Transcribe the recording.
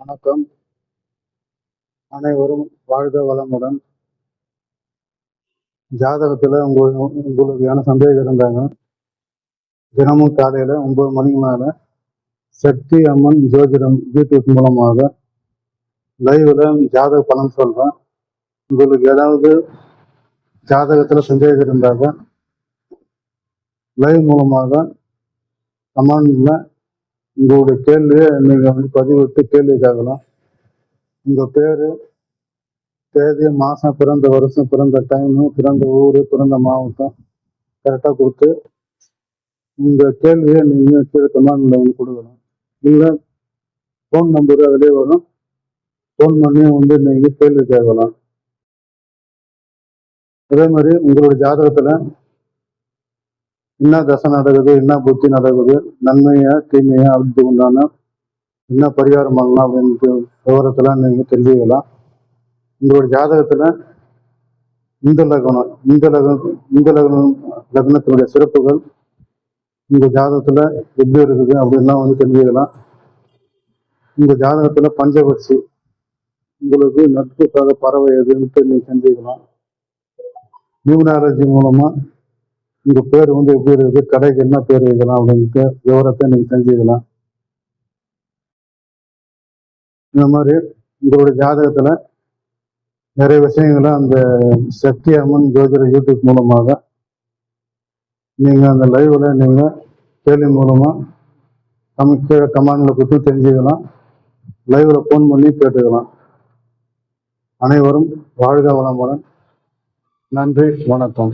வணக்கம். அனைவரும் வாழ்க வளமுடன். ஜாதகத்தில் உங்களுக்கு உங்களுக்கான சந்தேகம் இருந்தாங்க? தினமும் காலையில் ஒன்பது மணிக்கு மேலே சக்தி அம்மன் ஜோதிடம் யூடியூப் மூலமாக லைவில் ஜாதக பலன் சொல்கிறேன் உங்களுக்கு ஏதாவது ஜாதகத்தில் சந்தேகம் இருந்தாங்க? லைவ் மூலமாக கமெண்டில் உங்களுடைய கேள்வியை நீங்கள் வந்து பதிவிட்டு கேள்வி கேட்கலாம். உங்கள் பேர் தேதி மாதம் பிறந்த வருஷம் பிறந்த டைமு பிறந்த ஊர் பிறந்த மாவட்டம் கரெக்டாக கொடுத்து உங்கள் கேள்வியை நீங்கள் கீழே கமெண்டில் வந்து கொடுக்கலாம் இல்லை ஃபோன் நம்பர் அதிலே வரும். ஃபோன் பண்ணி வந்து நீங்கள் கேள்வி கேட்கலாம். அதே மாதிரி உங்களோட ஜாதகத்தில் என்ன தசை நடக்குது என்ன புத்தி நடக்குது நன்மையா தீமையா அதுக்கு உண்டான என்ன பரிகாரம் பண்ணலாம் அப்படின்ட்டு விவரத்தெல்லாம் நீங்கள் தெரிஞ்சுக்கலாம். உங்களோட ஜாதகத்தில் இந்த லக்னம் இந்த லக்னம் இந்த லக்னம் லக்னத்தினுடைய சிறப்புகள் உங்கள் ஜாதகத்தில் எப்படி இருக்குது அப்படின்லாம் வந்து தெரிஞ்சுக்கலாம். உங்கள் ஜாதகத்தில் பஞ்சபட்சி உங்களுக்கு நட்புக்காக பறவை எதுன்ட்டு நீங்கள் தெரிஞ்சுக்கலாம். நியூமராலஜி மூலமாக உங்க பேர் வந்து எப்படி இருக்குது கடைக்கு என்ன பேர் வைக்கலாம் அப்படின்ட்டு விவரத்தை நீங்க தெரிஞ்சுக்கலாம். இந்த மாதிரி உங்களுடைய ஜாதகத்துல நிறைய விஷயங்களை அந்த சக்தி அம்மன் ஜோதிட யூடியூப் மூலமாக நீங்க அந்த லைவ்ல நீங்க கேள்வி மூலமா நம்ம கீழே கமாண்ட்ல கொடுத்து தெரிஞ்சுக்கலாம். லைவ்ல ஃபோன் பண்ணி கேட்டுக்கலாம். அனைவரும் வாழ்க வளமுடன். நன்றி வணக்கம்.